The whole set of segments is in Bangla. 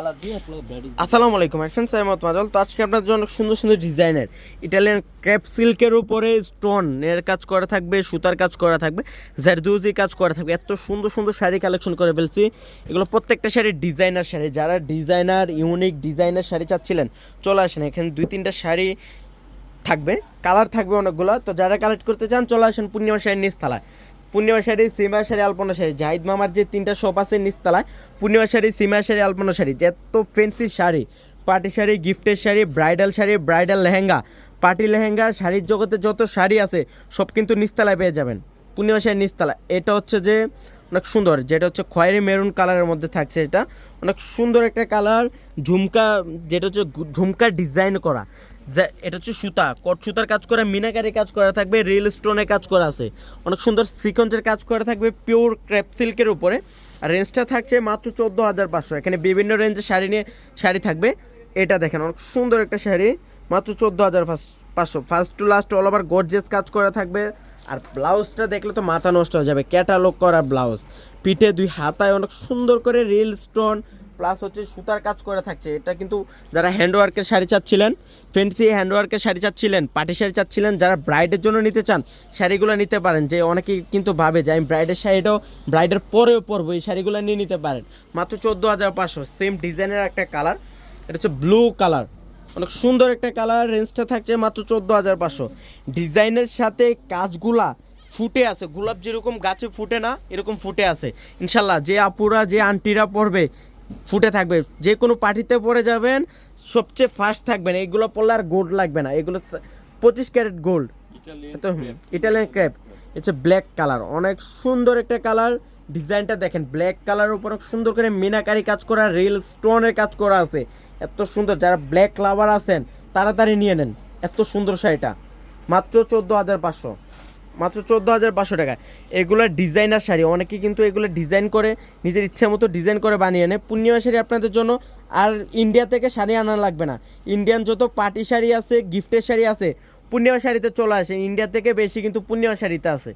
আসসালামু আলাইকুম ফ্রেন্ড সাইমত মাজল তো আজকে আপনার জন্য সুন্দর সুন্দর ডিজাইনের ইটালিয়ান ক্রেপ সিল্কের উপরে স্টোন এর কাজ করা থাকবে, সুতার কাজ করা থাকবে, জারদুজি কাজ করা থাকবে। এত সুন্দর সুন্দর শাড়ি কালেকশন করে ফেলছি। এগুলো প্রত্যেকটা শাড়ি ডিজাইনার শাড়ি। যারা ডিজাইনার ইউনিক ডিজাইনার শাড়ি চাচ্ছিলেন, চলে আসেন। এখানে দুই তিনটা শাড়ি থাকবে কালার থাকবে অনেকগুলো। তো যারা কালেক্ট করতে চান, চলে আসেন পূর্ণিমা শাড়ির নিচতলায়। পূর্ণিমা শাড়ি সীমা শাড়ি আলপনা শাড়ি জাহিদ মামার যে তিনটা শপ আছে নিচতলায় পূর্ণিমা শাড়ি সীমা শাড়ি আলপনা শাড়ি এত ফেন্সি শাড়ি পার্টি শাড়ি গিফটের sari bridal sari bridal lehenga party lehenga, শাড়ির জগতে যত শাড়ি আছে, সব কিন্তু নিচতলায় পেয়ে যাবেন। পূর্ণিমা শাড়ি নিচতলা এটা হচ্ছে যে অনেক সুন্দর। যেটা হচ্ছে খয়েরি মেরুন কালারের মধ্যে থাকছে এটা। অনেক সুন্দর একটা কালার, ঝুমকা, যেটা হচ্ছে ঝুমকা ডিজাইন করা। যা, এটা হচ্ছে সুতা। কট সুতার কাজ করা, মিনাকারি কাজ করা থাকবে রিল স্টোনের কাজ করা আছে। অনেক সুন্দর সিকঞ্জের কাজ করা থাকবে পিওর ক্র্যাপ সিল্কের উপরে। আর রেঞ্জটা থাকছে মাত্র চোদ্দ হাজার পাঁচশো। এখানে বিভিন্ন রেঞ্জের শাড়ি নিয়ে, শাড়ি থাকবে। এটা দেখেন, অনেক সুন্দর একটা শাড়ি। মাত্র চোদ্দ হাজার পাঁচশো first to last all over gorgeous কাজ করা থাকবে। আর ব্লাউজটা দেখলে তো মাথা নষ্ট হয়ে যাবে ক্যাটালগ করা ব্লাউজ। পিঠে দুই হাতায় অনেক সুন্দর করে রিল স্টোন প্লাস হচ্ছে সুতার কাজ করে থাকছে। এটা কিন্তু যারা হ্যান্ডওয়ার্কের শাড়ি চাচ্ছিলেন ফেন্সি হ্যান্ডওয়ার্কের শাড়ি চাচ্ছিলেন, পাটি শাড়ি চাচ্ছিলেন, যারা ব্রাইডের জন্য নিতে চান, শাড়িগুলো নিতে পারেন। যে অনেকেই কিন্তু ভাবে যে আমি ব্রাইডের শাড়িটাও ব্রাইডের পরেও পরবো, এই শাড়িগুলো নিয়ে নিতে পারেন। মাত্র চোদ্দ হাজার পাঁচশো সেম ডিজাইনের একটা কালার এটা হচ্ছে ব্লু কালার অনেক সুন্দর একটা কালার রেঞ্জটা থাকছে মাত্র চোদ্দ হাজার পাঁচশো। ডিজাইনের সাথে কাজগুলা ফুটে আছে। গোলাপ যেরকম গাছে ফুটে না এরকম ফুটে আছে। ইনশাল্লাহ যে আপুরা যে আন্টিরা পরবে ফুটে থাকবে। যে কোনো পার্টিতে পরে যাবেন সবচেয়ে ফার্স্ট থাকবেন। এগুলো পরলে আর গোল্ড লাগবে না। এগুলো পঁচিশ ক্যারেট গোল্ড ইটালিয়ান ক্র্যাপ হচ্ছে ব্ল্যাক কালার অনেক সুন্দর একটা কালার ডিজাইনটা দেখেন ব্ল্যাক কালার উপর সুন্দর করে মিনাকারি কাজ করা রিল স্টোনের কাজ করা আছে। এত সুন্দর, যারা ব্ল্যাক লাভার আছেন, তাড়াতাড়ি নিয়ে নেন, এত সুন্দর শাড়িটা। মাত্র চোদ্দ হাজার পাঁচশো। মাত্র চোদ্দ হাজার পাঁচশো টাকা। এগুলো ডিজাইনার শাড়ি, অনেকে কিন্তু এগুলো ডিজাইন করে, নিজের ইচ্ছা মতো ডিজাইন করে বানিয়ে নেয়। পূর্ণিমা শাড়ি আপনাদের জন্য, আর ইন্ডিয়া থেকে শাড়ি আনা লাগবে না। ইন্ডিয়ান যত পার্টি শাড়ি আছে গিফটের শাড়ি আছে পূর্ণিমা শাড়িতে চলে আসে। ইন্ডিয়া থেকে বেশি কিন্তু পূর্ণিমা শাড়িতে আছে।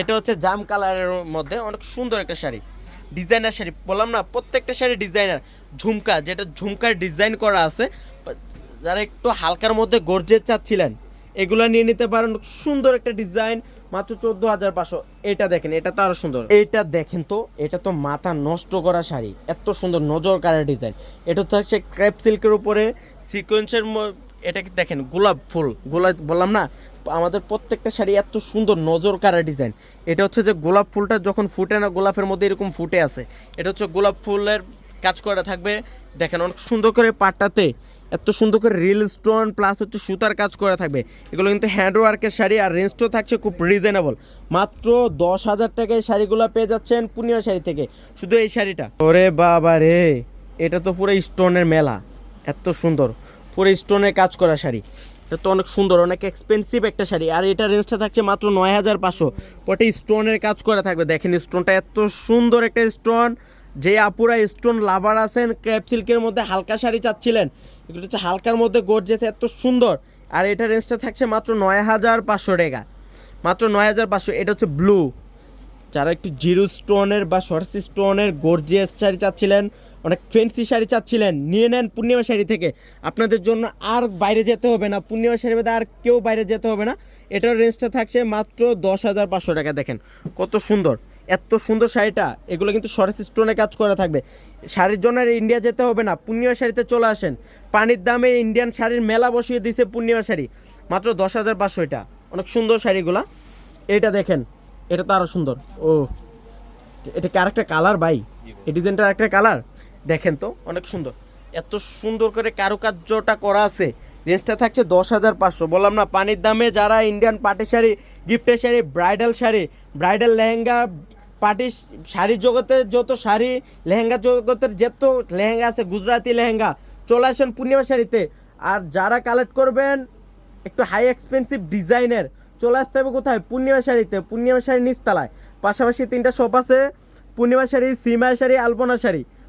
এটা হচ্ছে জাম কালারের মধ্যে অনেক সুন্দর একটা শাড়ি। ডিজাইনার শাড়ি। বললাম না, প্রত্যেকটা শাড়ি ডিজাইনার ঝুমকা, যেটা ঝুমকার ডিজাইন করা আছে যারা একটু হালকার মধ্যে গর্জের চাচ্ছিলেন, এগুলো নিয়ে নিতে পারেন। সুন্দর একটা ডিজাইন মাত্র চোদ্দ হাজার পাঁচশো। এটা দেখেন, এটা তো আরও সুন্দর। এটা দেখেন তো, এটা তো মাথা নষ্ট করা শাড়ি। এত সুন্দর নজর কালার ডিজাইন এটা তো হচ্ছে ক্রেপ সিল্কের উপরে সিকোয়েন্সের এটা কি দেখেন, গোলাপ ফুল। গোলাপ, বললাম না, আমাদের প্রত্যেকটা শাড়ি এত সুন্দর, নজর কারা ডিজাইন। এটা হচ্ছে যে গোলাপ ফুলটা যখন ফুটে না, গোলাপের মধ্যে এরকম ফুটে আছে। এটা হচ্ছে গোলাপ ফুলের কাজ করা থাকবে। দেখেন, অনেক সুন্দর করে পাটটাতে এত সুন্দর করে রিল স্টোন প্লাস হচ্ছে সুতার কাজ করা থাকবে। এগুলো কিন্তু হ্যান্ড ওয়ার্কের শাড়ি আর রেঞ্জটাও থাকছে খুব রিজনেবল মাত্র দশ হাজার টাকায় শাড়িগুলো পেয়ে যাচ্ছেন পূর্ণিমা শাড়ি থেকে। শুধু এই শাড়িটা। ওরে বাবা রে এটা তো পুরো স্টোনের মেলা। এত সুন্দর। পুরো স্টোনের কাজ করা শাড়ি। এটা তো অনেক সুন্দর, অনেক এক্সপেন্সিভ একটা শাড়ি। আর এটা রেঞ্জটা থাকছে মাত্র নয় হাজার পাঁচশো। পটে স্টোনের কাজ করা থাকবে। দেখেন স্টোনটা এত সুন্দর একটা স্টোন যে আপুরা স্টোন লাভার আছেন ক্র্যাপ সিল্কের মধ্যে হালকা শাড়ি চাচ্ছিলেন, এগুলো হচ্ছে হালকার মধ্যে গর্জেস এত সুন্দর। আর এটা রেঞ্জটা থাকছে মাত্র নয় হাজার পাঁচশো টাকা। মাত্র নয় হাজার পাঁচশো, এটা হচ্ছে ব্লু যারা একটু জিরো স্টোনের বা সরসি স্টোনের গর্জিয়াস শাড়ি চাচ্ছিলেন অনেক ফেন্সি শাড়ি চাচ্ছিলেন, নিয়ে নেন পূর্ণিমা শাড়ি থেকে। আপনাদের জন্য আর বাইরে যেতে হবে না, পূর্ণিমা শাড়ি মধ্যে আর কেউ বাইরে যেতে হবে না। এটার রেঞ্জটা থাকছে মাত্র দশ হাজার পাঁচশো টাকা, দেখেন। কত সুন্দর, এত সুন্দর শাড়িটা। এগুলো কিন্তু সরসি স্টোনে কাজ করা থাকবে। শাড়ির জন্য ইন্ডিয়া যেতে হবে না, পূর্ণিমা শাড়িতে চলে আসেন। পানির দামে ইন্ডিয়ান শাড়ির মেলা বসিয়ে দিছে পূর্ণিমা শাড়ি। মাত্র দশ হাজার পাঁচশো এটা। অনেক সুন্দর শাড়িগুলা। এটা দেখেন, এটা তো আরও সুন্দর। ও, এটা আরেকটা কালার ভাই? এই ডিজাইনটার একটা কালার দেখেন তো, অনেক সুন্দর। এত সুন্দর করে কারুকার্যটা করা আছে। রেঞ্জটা থাকছে দশ হাজার পাঁচশো। বললাম না, পানির দামে যারা ইন্ডিয়ান পাটি শাড়ি গিফটের sari bridal sari bridal lehenga party শাড়ির জগতে যত শাড়ি, লেহেঙ্গা জগতের যত লেহেঙ্গা আছে, গুজরাটি লেহেঙ্গা, চলে আসেন পূর্ণিমা শাড়িতে। আর যারা কালেক্ট করবেন, একটু হাই এক্সপেন্সিভ ডিজাইনের চলে আসতে হবে কোথায়? পূর্ণিমা শাড়িতে। পূর্ণিমা শাড়ি নিচতলায়। পাশাপাশি তিনটা শপ আছে, পূর্ণিমা শাড়ি, সিমা শাড়ি, আলপনা শাড়ি।